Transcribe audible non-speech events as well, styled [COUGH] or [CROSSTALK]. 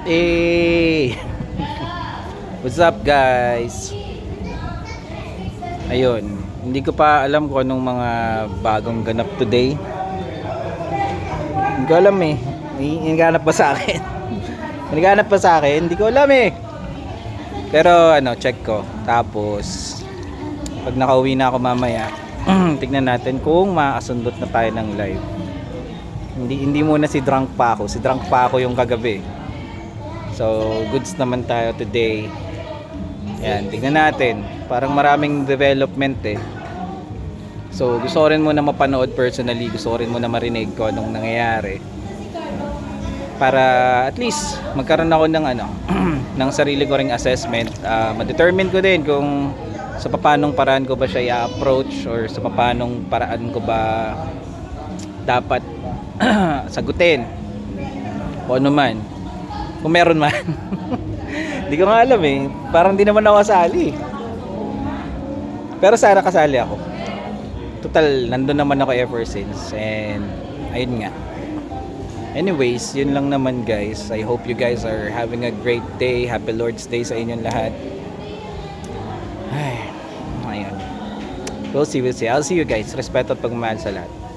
Hey! What's up guys? Ayun, hindi ko pa alam kung anong mga bagong ganap today. Hindi ko alam eh. Hiniganap pa sa akin. hiniganap pa sa akin, hindi ko alam eh. Pero ano, check ko. Tapos, pag nakauwi na ako mamaya, [CLEARS THROAT] tignan natin kung makasundot na tayo ng live. Hindi hindi muna si drunk pa ako. Si drunk pa ako yung kagabi. So, goods naman tayo today. Yan, tignan natin. Parang maraming development eh. So, gusto rin muna mapanood personally. Gusto rin muna marinig ko anong nangyayari. Para at least magkaroon ako ng ano, [CLEARS THROAT] ng sarili ko ring assessment. Ah, ma-determine ko din kung sa papanong paraan ko ba siya i-approach or sa papanong paraan ko ba dapat [CLEARS THROAT] sagutin. O ano man. Kung meron man. [LAUGHS] Hindi ko nga alam eh. Parang di naman ako kasali. Pero sana kasali ako. Total, nandun naman ako ever since. And, ayun nga. Anyways, yun lang naman guys. I hope you guys are having a great day. Happy Lord's Day sa inyong lahat. Ay, ayun. We'll see, we'll see. I'll see you guys. Respeto at pagmamahal sa lahat.